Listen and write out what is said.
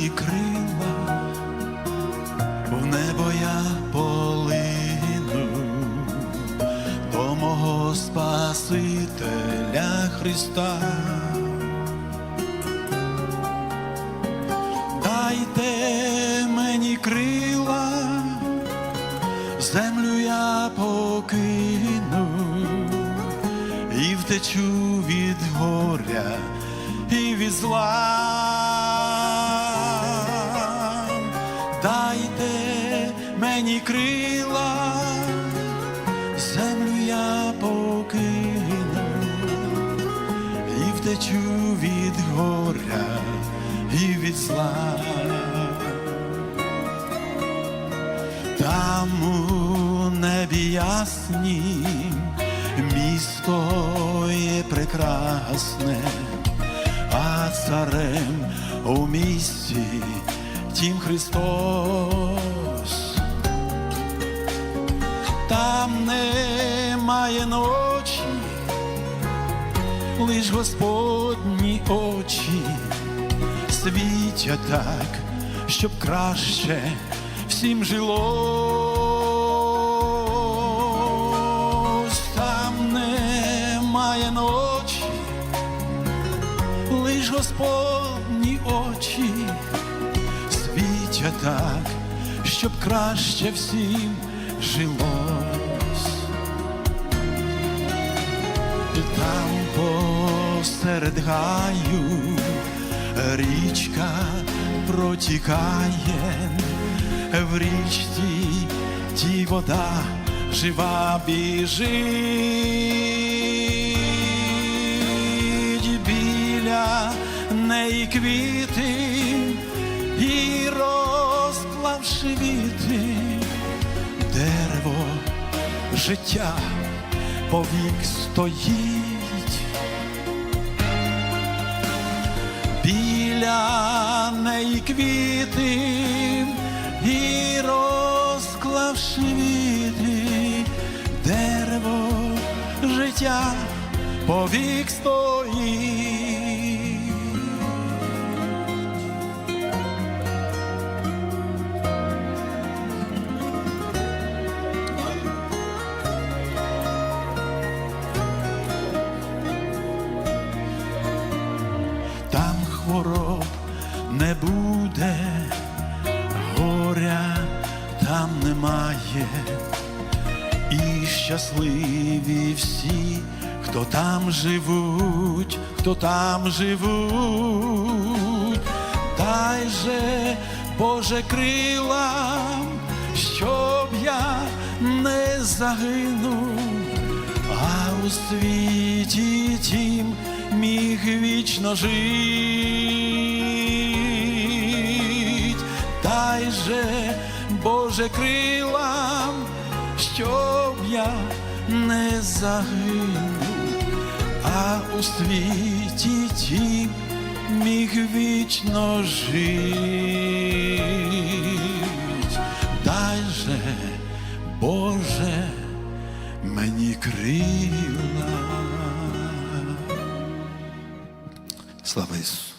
мені крила, в небо я полину до мого Спасителя Христа. Дайте мені крила, землю я покину і втечу від горя і від зла. Мені крила, землю я покину і втечу від горя і від зла. Там у небі яснім місто є прекрасне, а царем у місті тім Христос. Там немає ночі, лиш Господні очі світять так, щоб краще всім жилось. Там немає ночі, лиш Господні очі світять так, щоб краще всім жилось. Там посеред гаю річка протікає, в річці ті вода жива біжить біля неї квіти і розклавши віти, дерево життя повік стоїть. Біля неї квіти і розклавши віти, дерево життя повік стоїть. Хвороб не буде, горя там немає, і щасливі всі, хто там живуть, хто там живуть, дай же Боже крилам, щоб я не загинув а у світі тім міг вічно жить. Дай же, Боже, крилам, щоб я не загинув, а у світі тім міг вічно жить. Дай же, Боже, мені крила. Слава Ісусу!